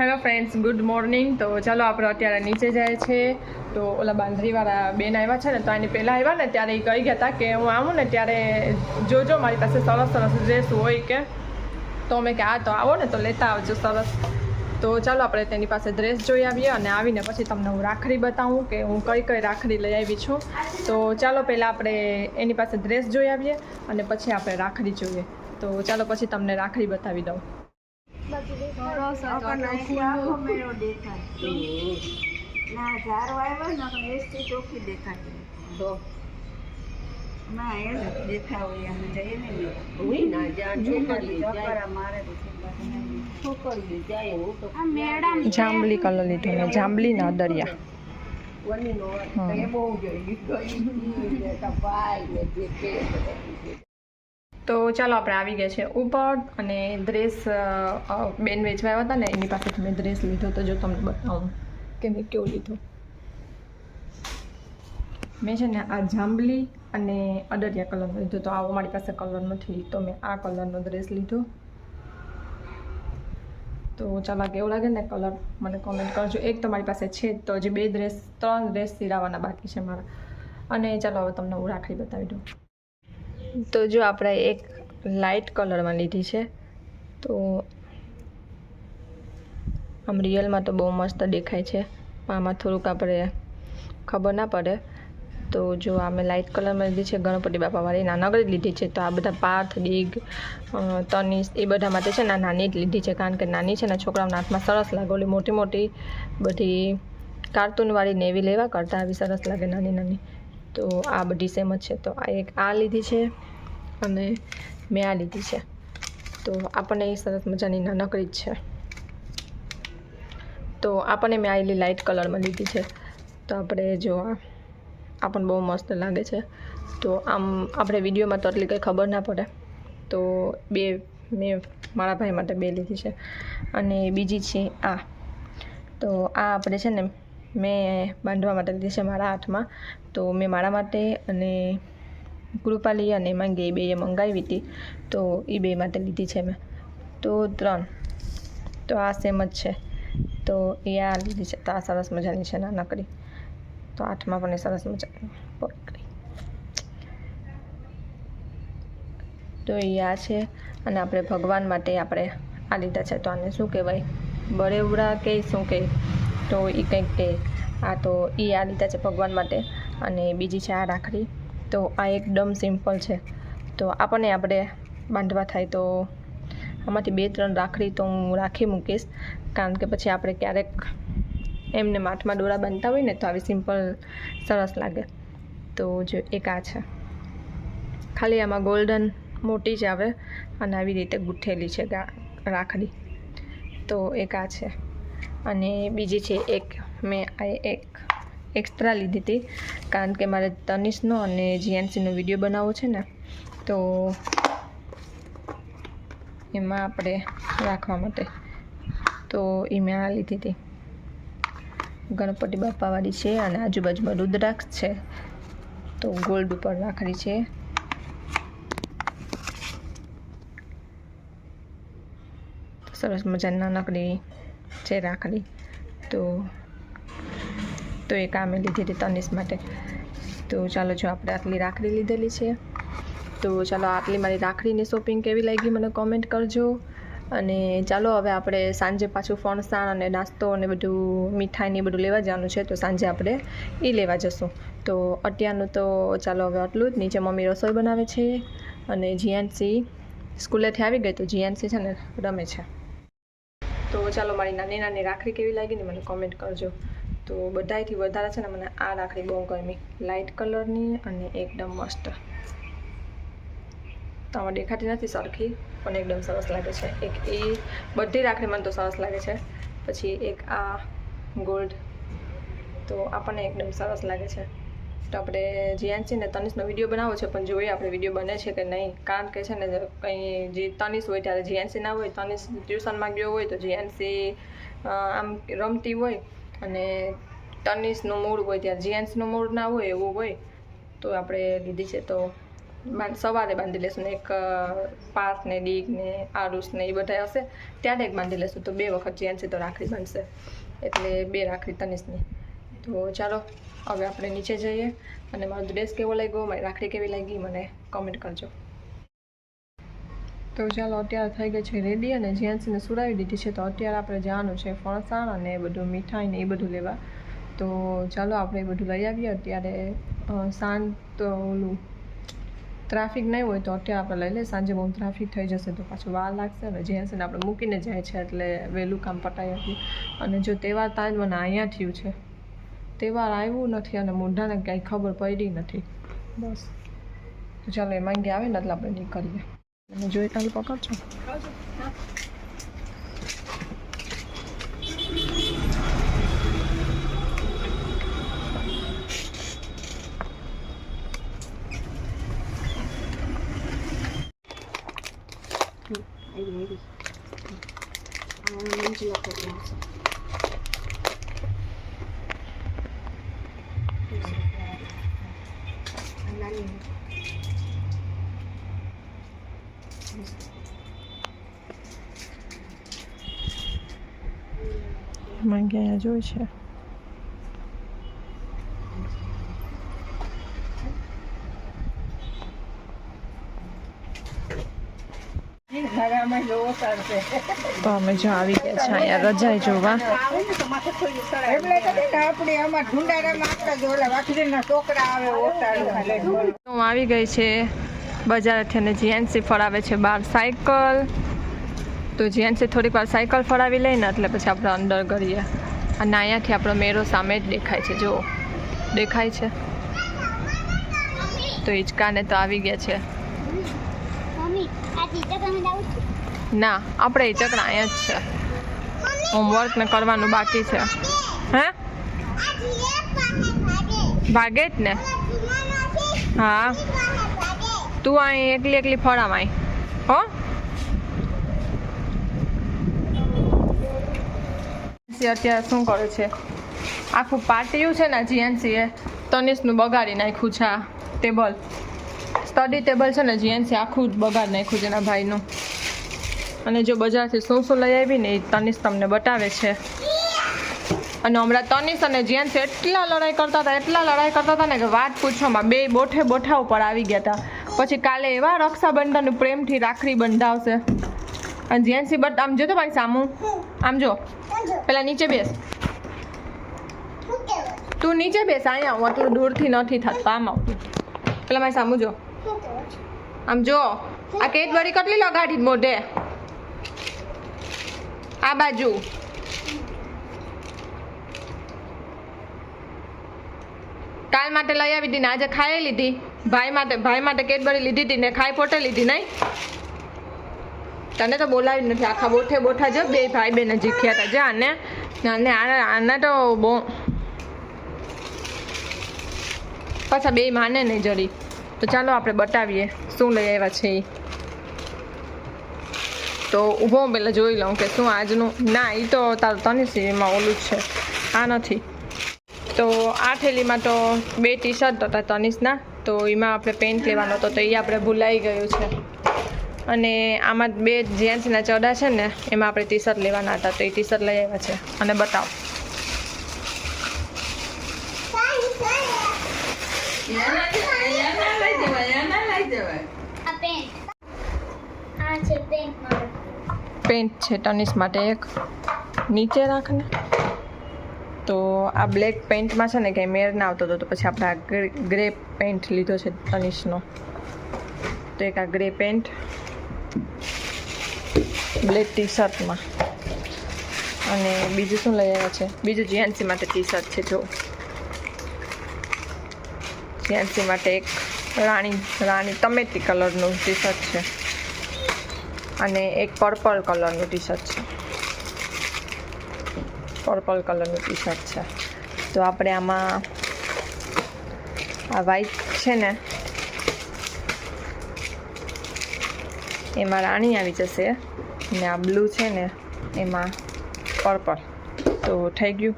Hello friends, good morning. તો ચાલો આપણે અત્યારે નીચે જાય છે. તો ઓલા બાંધરીવાળા બેન આવ્યા છે ને, તો એની પહેલાં આવ્યા ને, ત્યારે એ કહી ગયા હતા કે હું આવું ને, ત્યારે જોજો મારી પાસે સરસ સરસ ડ્રેસ હોય કે. તો અમે કે આ તો આવો ને, તો લેતા આવજો સરસ. તો ચાલો આપણે તેની પાસે ડ્રેસ જોઈ આવીએ અને આવીને પછી તમને હું રાખડી બતાવું કે હું કઈ કઈ રાખડી લઈ આવી છું. તો ચાલો પહેલાં આપણે એની પાસે ડ્રેસ જોઈ આવીએ અને પછી આપણે રાખડી જોઈએ. તો ચાલો પછી તમને રાખડી બતાવી દઉં. આપણને આખો મેળો દેખાય. ના ઝારો આવ્યો ને આપણે એસટી ચોખ્ખી દેખાય ના એ દેખાવ હોય અમે જઈએ ને મારે જાંબલી કલર લીધો ને જાંબલી ના દરિયા તો ચાલો આપણે આવી ગયા છે ઉપર અને ડ્રેસ બેન વેચવા આવ્યા હતા ને, એની પાસેથી મેં ડ્રેસ લીધો તો જો તમને બતાવું કે મેં કેવો લીધો. મેં છે ને આ જાંબલી અને અડરિયા કલરનો લીધો, તો આવો મારી પાસે કલર નથી, તો મેં આ કલરનો ડ્રેસ લીધો. તો ચાલો કેવું લાગે ને કલર મને કોમેન્ટ કરજો. એક તો મારી પાસે છે તો હજી બે ડ્રેસ ત્રણ ડ્રેસ સિલાવવાના બાકી છે મારા. અને ચાલો હવે તમને હું રાખડી બતાવી દઉં. તો જો આપણે એક લાઇટ કલરમાં લીધી છે તો આમ રિયલમાં તો બહુ મસ્ત દેખાય છે. આમાં થોડુંક આપણે ખબર ના પડે. તો જો અમે લાઇટ કલરમાં લીધી છે ગણપતિ બાપાવાળી નાનકડી જ લીધી છે તો આ બધા પાર્થ ડીગ અ, તનિષ એ બધા માટે છે ને નાની જ લીધી છે કારણ કે નાની છે ને છોકરાઓના હાથમાં સરસ લાગે. ઓલી મોટી મોટી બધી કાર્ટૂનવાળી ને એવી લેવા કરતાં આવી સરસ લાગે નાની નાની. તો આ બધી સેમ જ છે. તો આ એક આ લીધી છે અને મેં આ લીધી છે. તો આપણને એ સરસ મજાની નાનકડી જ છે. તો આપણને મેં આવેલી લાઇટ કલરમાં લીધી છે. તો આપણે જો આ આ પણ બહુ મસ્ત લાગે છે. તો આમ આપણે વિડીયોમાં તો એટલી કંઈ ખબર ના પડે. તો બે, મેં મારા ભાઈ માટે બે લીધી છે. અને બીજી છે આ. તો આ આપણે છે ને મેં બાંધવા માટે લીધી છે મારા હાથમાં. તો મેં મારા માટે અને કૃપાલી અને માંગે એ બેએ મંગાવી હતી. તો એ બે માટે લીધી છે મેં. તો ત્રણ. તો આ સેમ જ છે. તો એ આ લીધી છે. તો આ સરસ મજાની છે નાનકડી તો આઠમાં પણ સરસ મજાની પકડી. તો એ આ છે. અને આપણે ભગવાન માટે આપણે આ લીધા છે. તો આને શું કહેવાય? બળેવડા કે શું કહે તો એ કંઈક કે આ તો એ આ લીધા છે ભગવાન માટે. અને બીજી છે આ રાખડી. તો આ એકદમ સિમ્પલ છે. તો આપણને આપણે બાંધવા થાય તો આમાંથી બે ત્રણ રાખડી તો હું રાખી મૂકીશ. કારણ કે પછી આપણે ક્યારેક એમને માથમાં દોરા બાંધતા હોય ને તો આવી સિમ્પલ સરસ લાગે. તો જો એક આ છે. ખાલી આમાં ગોલ્ડન મોટી જ આવે. અને આવી રીતે ગૂંઠેલી છે રાખડી. તો એક આ છે. અને બીજી છે એક, મેં આ એક એક્સ્ટ્રા લીધી હતી. કારણ કે મારે તનિષનો અને જીએનસીનો વીડિયો બનાવવો છે ને, તો એમાં આપણે રાખવા માટે. તો એ મેં આ લીધી હતી. ગણપતિ બાપાવાળી છે અને આજુબાજુમાં રુદ્રાક્ષ છે. તો ગોલ્ડ ઉપર રાખડી છે. સરસ મજાની નાનકડી છે રાખડી. તો તો એ કામે લીધી હતી તનિષ માટે. તો ચાલો જો આપણે આટલી રાખડી લીધેલી છે. તો ચાલો આટલી મારી રાખડીની શોપિંગ કેવી લાગી મને કોમેન્ટ કરજો. અને ચાલો હવે આપણે સાંજે પાછું ફણસાણ અને નાસ્તો અને બધું મીઠાઈને બધું લેવા જવાનું છે, તો સાંજે આપણે એ લેવા જશું. તો અત્યારનું તો ચાલો હવે આટલું જ. નીચે મમ્મી રસોઈ બનાવે છે અને જીએનસી સ્કૂલેથી આવી ગઈ, તો જીએનસી છે ને રમે છે. તો ચાલો મારી નાની નાની રાખડી કેવી લાગી ને મને કોમેન્ટ કરજો. તો બધાયથી વધારે છે ને મને આ રાખડી બહુ ગમી. લાઇટ કલરની અને એકદમ મસ્ત. તમારે દેખાતી નથી સરખી, પણ એકદમ સરસ લાગે છે. એક એ બધી રાખડી મને તો સરસ લાગે છે. પછી એક આ ગોલ્ડ તો આપણને એકદમ સરસ લાગે છે. તો આપણે જીયાનસી ને તનિષનો વીડિયો બનાવો છે, પણ જોઈએ આપણે વીડિયો બને છે કે નહીં. કારણ કે છે ને કંઈ જે તનિષ હોય ત્યારે જીયાનસી ના હોય, તનિષ ટ્યુશનમાં ગયો હોય તો જીયાનસી આમ રમતી હોય અને તનિષનું મૂળ હોય ત્યારે જીયાનસીનું મૂડ ના હોય એવું હોય, તો આપણે લીધી છે. તો સવારે બાંધી લેશું ને એક પાસ ને ડીગ ને આરુસ ને એ બધા હશે. ત્યારે એક બાંધી લેશું. તો બે વખત જીએનસી તો રાખડી બાંધશે. એટલે બે રાખડી તનિષની. તો ચાલો, હવે આપણે નીચે જઈએ. અને મારો ડ્રેસ કેવો લાગ્યો, મારી રાખડી કેવી લાગી, મને કમેન્ટ કરજો. તો ચાલો, અત્યારે થઈ ગઈ છે રેડી અને જીએનસીને સુરાવી દીધી છે, તો અત્યારે આપણે જવાનું છે ફણસાણ અને એ બધું મીઠાઈ ને એ બધું લેવા. તો ચાલો, આપણે એ બધું લઈ આવીએ. અત્યારે શાંત ઓલું ટ્રાફિક નહીં હોય, તો અત્યારે આપણે લઈ લઈએ. સાંજે બહુ ટ્રાફિક થઈ જશે તો પાછું વાર લાગશે અને જેન્ટ્સને આપણે મૂકીને જાય છે એટલે વહેલું કામ પતાવી આપીએ. અને જો તહેવાર તાજ મને અહીંયા થયું છે તહેવાર આવ્યું નથી અને મોઢાને કાંઈ ખબર પડી નથી. બસ. તો ચાલો એ માંગી આવે ને એટલે આપણે નીકળીએ. અને જોઈ કાલ પકડજો આવી આવી આ મંજુલા કરી છે માંગી અહીંયા જોઈ છે. તો અમે જો આવી ગયા છે અહીંયા રજાઈ જોવા. જ હું આવી ગઈ છે બજારથી અને જીએનસી ફળાવે છે બાર સાયકલ. તો જીએનસી થોડીક વાર સાયકલ ફળાવી લઈને એટલે પછી આપણે અંદર કરીએ અને અહીંયાથી આપણો મેરો સામે જ દેખાય છે જુઓ. દેખાય છે? તો હિંચકાને તો આવી ગયા છે. મમ્મી આ ચિત્ર તમે લાવું છું? ના, આપણે હિંચકડા અહીંયા જ છે. હોમવર્ક ને કરવાનું બાકી છે. હે? ભાગે જ ને? હા. તું અહીં એકલી એકલી ફળાવાય હો? અત્યારે શું કરે છે? આખું પાટિયું છે ને જીએનસીએ તનિષનું બગાડી નાખ્યું છે આ ટેબલ સ્ટડી ટેબલ છે ને જીએનસી આખું જ બગાડી નાખ્યું છે એના ભાઈનું. અને જો બજારથી શું શું લઈ આવી ને એ તનિષ તમને બતાવે છે. અને હમણાં તનિષ અને જીએન્સ એટલા લડાઈ કરતા હતા, એટલા લડાઈ કરતા હતા ને કે વાત પૂછવામાં બે બોઠે બોઠા ઉપર આવી ગયા હતા. પછી કાલે એવા રક્ષાબંધન પ્રેમથી રાખડી બંધાવશે. અને જીએનસી બટ આમ જો ભાઈ સામું? આમ જો. પેલા નીચે બેસ. તું નીચે બેસ, અહીંયા હું આટલું દૂરથી નથી થતું, આમ આવ. પેલા મારી સામું જો. આમ જો. આ કેડબરી કેટલી લગાડી મોઢે? આ બાજુ. કાલ માટે લઈ આવી હતી ને આજે ખાઈ લીધી. ભાઈ માટે ભાઈ માટે કેડબરી લીધી હતી ને ખાઈ પોટે લીધી નહીં. તને તો બોલાવી નથી. આખા બોઠે બોઠા જો બે ભાઈ બેન જીખ્યા હતા. જા આને. આને આને તો બહુ પાછા બે માને નહીં જરી તો ચાલો આપણે બતાવીએ શું લઈ આવ્યા છે એ તો ઊભો હું પહેલાં જોઈ લઉં કે શું આજનું ના એ તો તારું તનિષમાં ઓલું જ છે. આ નથી. તો આ થેલીમાં તો બે ટી શર્ટ હતા તનિષના. તો એમાં આપણે પેન્ટ લેવાનો હતો તો એ આપણે ભૂલાઈ ગયું છે. અને આમાં બે જેન્ટ્સના ચડા છે ને એમાં આપણે ટી શર્ટ લેવાના હતા. તો એ ટી શર્ટ લઈ આવ્યા છે. અને બતાવો. આ પેન્ટ આ છે પેન્ટ મારો. પેન્ટ છે ટનિસ માટે એક. નીચે રાખને. તો આ બ્લેક પેન્ટમાં છે ને કંઈ મેર ના આવતો હતો, તો પછી આપણે આ ગ્રે પેન્ટ લીધો છે ટનિસનો. તો એક આ ગ્રે પેન્ટ. બ્લેક ટી શર્ટમાં અને બીજું શું લઈ આવ્યા છે? બીજું જીએનસી માટે ટી શર્ટ છે, જો. જીએનસી માટે એક રાણી રાણી તમેટી કલરનું ટી શર્ટ છે. અને એક પર્પલ કલરનું ટી શર્ટ છે. પર્પલ કલરનું ટી શર્ટ છે. તો આપણે આમાં આ વ્હાઈટ છે ને, એમાં રાણી આવી જશે ને આ બ્લુ છે ને, એમાં પર્પલ તો થઈ ગયું.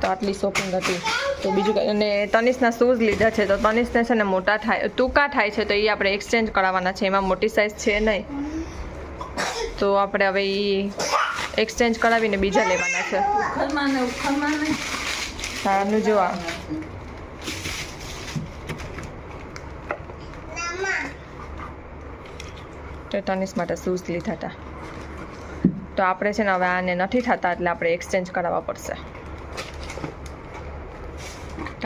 તો આટલી શોપિંગ હતી. તો બીજું કંઈ, અને તનિષના શૂઝ લીધા છે. તો તનિષને છે ને મોટા થાય, ટૂંકા થાય છે. તો એ આપણે એક્સચેન્જ કરાવવાના છે. એમાં મોટી સાઇઝ છે નહીં. તો આપણે હવે એ એક્સચેન્જ કરાવીને બીજા લેવાના છે. સારું જોવા ટેટાનિસ માટે શૂઝ લીધા હતા. તો આપણે છે ને હવે આને નથી થતા એટલે આપણે એક્સચેન્જ કરાવવા પડશે.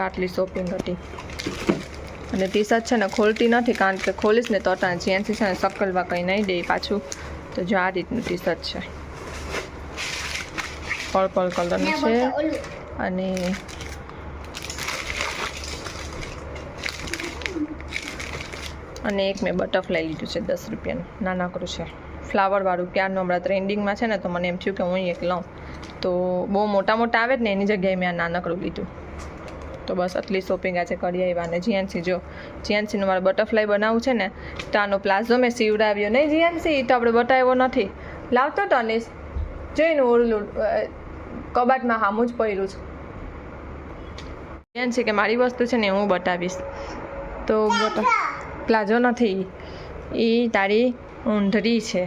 આટલી શોપિંગ હતી. અને ટી શર્ટ છે ને ખોલતી નથી કારણ કે ખોલીશ ને તો અટાણે જ્યાંથી છે ને સકલવા કંઈ નહીં દે પાછું. તો જો આ રીતનું ટી શર્ટ છે પર્પલ કલરનું છે. અને અને એક મેં બટરફ્લાય લીધું છે દસ રૂપિયાનું. નાનકડું છે. ફ્લાવરવાળું ક્યારનું? હમણાં ટ્રેન્ડિંગમાં છે ને તો મને એમ થયું કે હું એક લઉં. તો બહુ મોટા મોટા આવે જ ને એની જગ્યાએ મેં આ નાનકડું લીધું. તો બસ આટલી શોપિંગ આજે કરી આવ્યા ને જીએનસી જો જીએનસીનું મારે બટરફ્લાય બનાવવું છે ને તો આનો પ્લાઝો મેં સીવડાવ્યો. નહીં જીએનસી તો આપણે બતાવ્યો નથી. લાવતો ટનિસ જોઈને ઓરલું કબાટમાં હામું જ પડ્યું છે. જીએનસી કે મારી વસ્તુ છે ને હું બતાવીશ. તો બતા પ્લાઝો નથી. એ તારી ઊંધરી છે.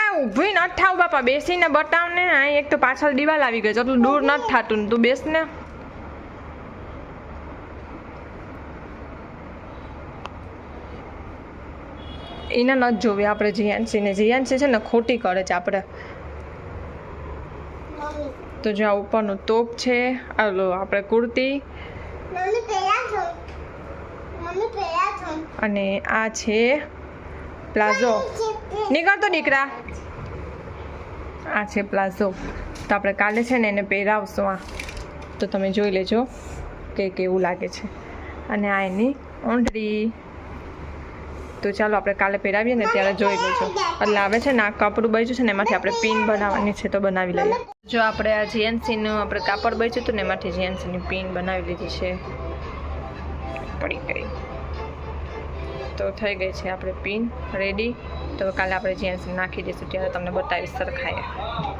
આ ઊભી ન થાવ બાપા, બેસીને બતાવ ને એક તો પાછળ દિવાલ આવી ગઈ છે, એટલું દૂર નથી થાતું ને, તું બેસ એને નથી જોવી આપણે જીએનસીને ને. જીયાનસી છે ને ખોટી કરે છે આપણે. તો જો આ ઉપરનું તોપ છે આલો આપણે કુર્તી. અને આ છે પ્લાઝો. નીકળતો દીકરા. આ છે પ્લાઝો. તો આપણે કાલે છે ને એને પહેરાવશું આ. તો તમે જોઈ લેજો કે કેવું લાગે છે. અને આ એની ઓંઢરી તો ચાલો આપણે કાલે પહેરાવીએ ને ત્યારે જોઈ લઈશું એટલે આવે છે ને, આ કપડું બચ્યું છે ને, એમાંથી આપણે પિન બનાવવાની છે તો બનાવી લઈએ. જો આપણે આ જીએનસીનું આપણે કાપડ બચ્યું હતું ને, એમાંથી જીએનસીની પિન બનાવી લીધી છે. પડી ગઈ. તો થઈ ગઈ છે આપણે પિન, રેડી. તો કાલે આપણે જીએનસી નાખી દઈશું, ત્યારે તમને બતાવીશ સરખાએ